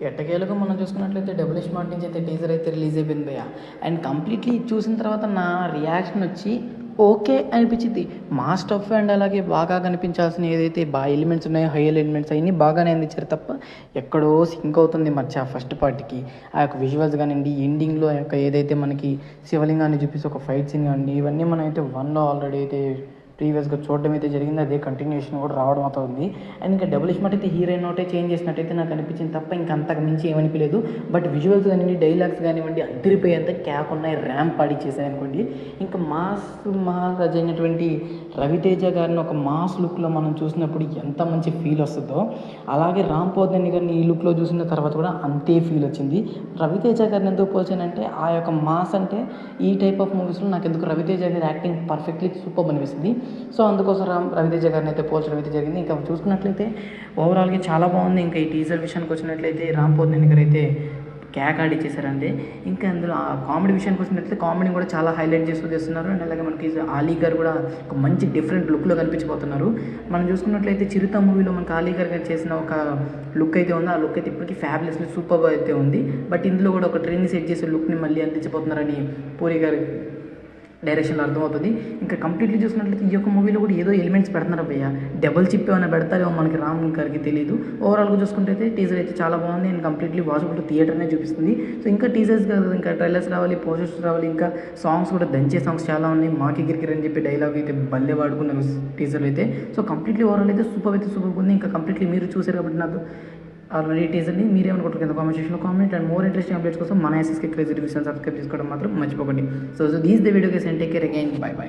ఎట్టకేలకు మనం చూసుకున్నట్లయితే డబుల్ స్మార్ట్ నుంచి అయితే టీజర్ అయితే రిలీజ్ అయిపోయింది భయ్య. అండ్ కంప్లీట్లీ చూసిన తర్వాత నా రియాక్షన్ వచ్చి ఓకే అనిపించింది. మాస్ట్ ఆఫ్ అండ్ అలాగే బాగా కనిపించాల్సిన ఏదైతే బాగా ఎలిమెంట్స్ ఉన్నాయో హై ఎలిమెంట్స్ అవన్నీ బాగానే అందించారు తప్ప ఎక్కడో సింక్ అవుతుంది మర్చి ఆ ఫస్ట్ పార్ట్కి ఆ యొక్క విజువల్స్ కానివ్వండి ఎండింగ్లో ఆ యొక్క ఏదైతే మనకి శివలింగాన్ని చూపిస్తే ఒక ఫైట్ సీన్ కానివ్వండి ఇవన్నీ మనం అయితే వన్లో ఆల్రెడీ అయితే ప్రీవియస్గా చూడడం అయితే జరిగింది. అదే కంటిన్యూషన్ కూడా రావడం అవుతుంది అండ్ ఇంకా డబుల్ స్మార్ట్ అయితే హీరోయిన్ ఒకటే చేంజ్ చేసినట్టయితే నాకు అనిపించింది తప్ప ఇంకా అంతకు మించి ఏమనిపించలేదు బట్ విజువల్స్ కానివ్వండి డైలాగ్స్ కానివ్వండి అదిరిపోయేంత క్యాక్ ఉన్నాయి. ర్యాంప్ పాడి చేశాయి అనుకోండి. ఇంకా మాస్ మహారాజ్ అయినటువంటి రవితేజ గారిని ఒక మాస్ లుక్లో మనం చూసినప్పుడు ఎంత మంచి ఫీల్ వస్తుందో. అలాగే రామ్ పోదని గారిని ఈ లుక్లో చూసిన తర్వాత కూడా అంతే ఫీల్ వచ్చింది. రవితేజ గారిని ఎందుకు పోల్చానంటే ఆ యొక్క మాస్ అంటే ఈ టైప్ ఆఫ్ మూవీస్లో నాకు ఎందుకు రవితేజ గారి యాక్టింగ్ పర్ఫెక్ట్లీ సూపర్ అనిపిస్తుంది. సో అందుకోసం రవితేజ గారిని అయితే పోల్చడం అయితే జరిగింది. ఇంకా చూసుకున్నట్లయితే ఓవరాల్గా చాలా బాగుంది. ఇంకా ఈ టీజర్ విషయానికి వచ్చినట్లయితే రామ్ పోదని గారు అయితే క్యాక్ ఆడి ఇంకా అందులో ఆ కామెడీ విషయానికి వచ్చినట్లయితే కామెడీ కూడా చాలా హైలైట్ చేస్తూ చేస్తున్నారు. అండ్ అలాగే మనకి ఆలీ గారు కూడా ఒక మంచి డిఫరెంట్ లుక్లో కనిపించబోతున్నారు. మనం చూసుకున్నట్లయితే చిరుత మూవీలో మనకి ఆలీ గారు గారు చేసిన ఒక లుక్ అయితే ఉంది. ఆ లుక్ అయితే ఇప్పటికీ ఫ్యాబ్లెస్లీ సూపర్ అయితే ఉంది. బట్ ఇందులో కూడా ఒక ట్రెండ్ సెట్ చేసే లుక్ని మళ్ళీ అందించబోతున్నారని పూరి గారు డైరెక్షన్లో అర్థమవుతుంది. ఇంకా కంప్లీట్లీ చూసినట్లయితే ఈ యొక్క మూవీలో కూడా ఏదో ఎలిమెంట్స్ పెడుతున్నారు భయ్య. డబుల్ చిప్ ఏమైనా పెడతారేమో మనకి రామ్ గారికి తెలియదు ఓవరాల్గా చూసుకుంటే అయితే టీజర్ అయితే చాలా బాగుంది. అండ్ కంప్లీట్లీ వాచబుల్ థియేటర్నే చూపిస్తుంది. సో ఇంకా టీజర్స్ కాదు ఇంకా ట్రైలర్స్ రావాలి పోస్టర్స్ రావాలి ఇంకా సాంగ్స్ కూడా దంచే సాంగ్స్ చాలా ఉన్నాయి. మాకి గిరిగిరి అని చెప్పి డైలాగ్ అయితే భలే వాడుకున్నారు టీజర్లు అయితే. సో కంప్లీట్లీ ఓవరాల్ అయితే సూపర్ అయితే సూపర్ ఉంది. ఇంకా కంప్లీట్లీ మీరు చూసారు కాబట్టి నాకు ఆల్రెడీ టీజర్ని మీరేమనుకుంటారు కింద కామెంట్ సెక్షన్లో comment and more interesting updates కోసం మన ఎస్ఎస్కే క్రేజీ రివ్యూస్ సబ్స్క్రైబ్ చేసుకోవడం మాత్రం మర్చిపోకండి. So so these the video guys and take care again bye bye